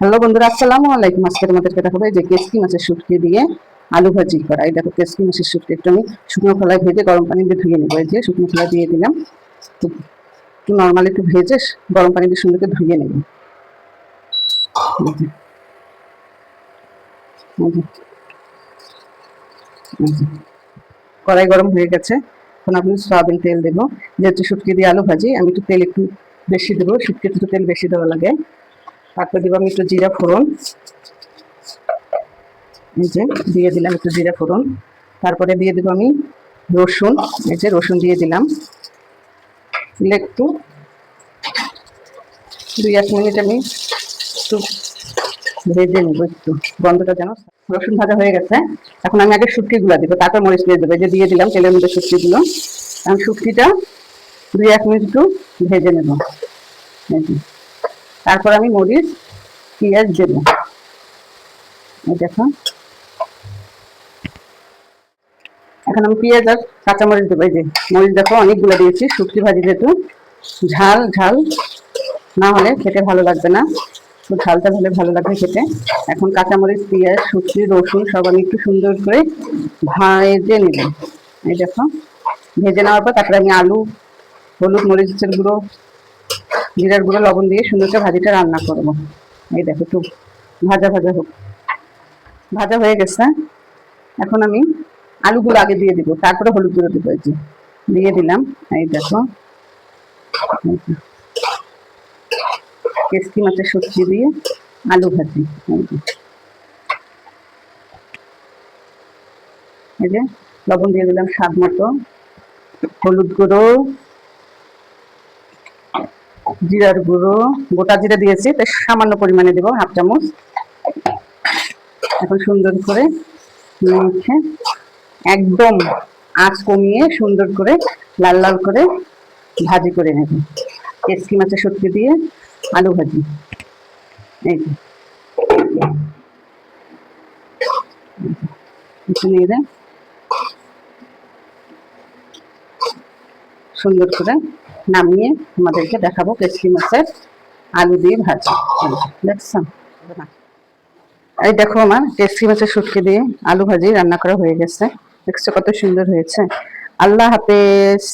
Hello বন্ধুরা, আসসালামু আলাইকুম। আজকে তোমাদেরকে দেখাবো যে কেসকি মাছের শুটকি দিয়ে আলু ভাজি করা। এই দেখো, কেসকি মাছের শুটকি একটু আমি শুকনো খোলায় ভেজে গরম পানি দিয়ে ধুয়ে নেব। এই যে শুকনো খোলা দিয়ে দিলাম। তো একটু নর্মালি একটু ভেজে গরম পানি দিয়ে সুন্দর ধুয়ে নেব। কড়াই গরম হয়ে গেছে। এখন আপনি সয়াবিন তেল দেবো। যেহেতু শুটকি দিয়ে আলু ভাজি, আমি একটু তেল একটু বেশি দেবো। শুটকিতে একটু তেল বেশি দেওয়া লাগে। তারপর দিব আমি একটু জিরা ফোড়ন। এই যে, দিয়ে দিলাম একটু জিরা ফোড়ন। তারপরে দিয়ে দেবো আমি রসুন। এই যে, রসুন দিয়ে দিলাম। দিলে একটু দুই, এক মিনিট আমি একটু ভেজে নেব একটু। গন্ধটা যেন রসুন ভাজা হয়ে গেছে। এখন আমি আগে শুটকিগুলো দিব, তারপর মরিচ দিয়ে দেবো। যে, দিয়ে দিলাম তেলের মধ্যে শুটকিগুলো। আমি শুটকিটা দুই, এক মিনিট একটু ভেজে নেব। তারপর আমি মরিচ, পেঁয়াজ দেবো দেখো এখন আমি পেঁয়াজ আর কাঁচামরিচ দেবো। এই যে মরিচ দেখো, অনেকগুলো দিয়েছি, শুটকি ভাজি যেহেতু। ঝাল ঝাল। না হলে খেতে ভালো লাগবে না। তো ঝালটা হলে ভালো লাগবে খেতে। এখন কাঁচামরিচ, পেঁয়াজ, শুটকি, রসুন সব আমি একটু সুন্দর করে ভেজে নেব। এই দেখো। ভেজে নেওয়ার পর তারপরে আমি আলু, হলুদ, মরিচের গুঁড়ো জিরার গুঁড়ো লবণ দিয়ে সুন্দর করে ভাজিটা রান্না করব। এই দেখো একটু ভাজা ভাজা হোক। ভাজা হয়ে গেছে এখন আমি আলুগুলো আগে দিয়ে দিব, তারপরে হলুদ গুঁড়ো দিব, এই দিয়ে দিলাম, এই দেখো। কেসকি মাছের সবজি দিয়ে আলু ভাজি এই যে লবণ দিয়ে দিলাম স্বাদ মতো। হলুদ গুঁড়ো জিরার গুঁড়ো, গোটা জিরা দিয়েছি তাই সামান্য পরিমাণে দেবো, হাফ চামচ। এখন সুন্দর করে মেখে একদম আঁচ কমিয়ে সুন্দর করে লাল লাল করে ভাজি করে নেব। কেসকি মাছের সবজি দিয়ে আলু ভাজি। এই সুন্দর করে নামিয়ে তোমাদেরকে দেখাবো কেসলি মাছের আলু দিয়ে ভাজি। দেখছ এই দেখো আমার টেস্টি মাছের শুটকি দিয়ে আলু ভাজি রান্না করা হয়ে গেছে। দেখছ কত সুন্দর হয়েছে। আল্লাহ হাফেজ।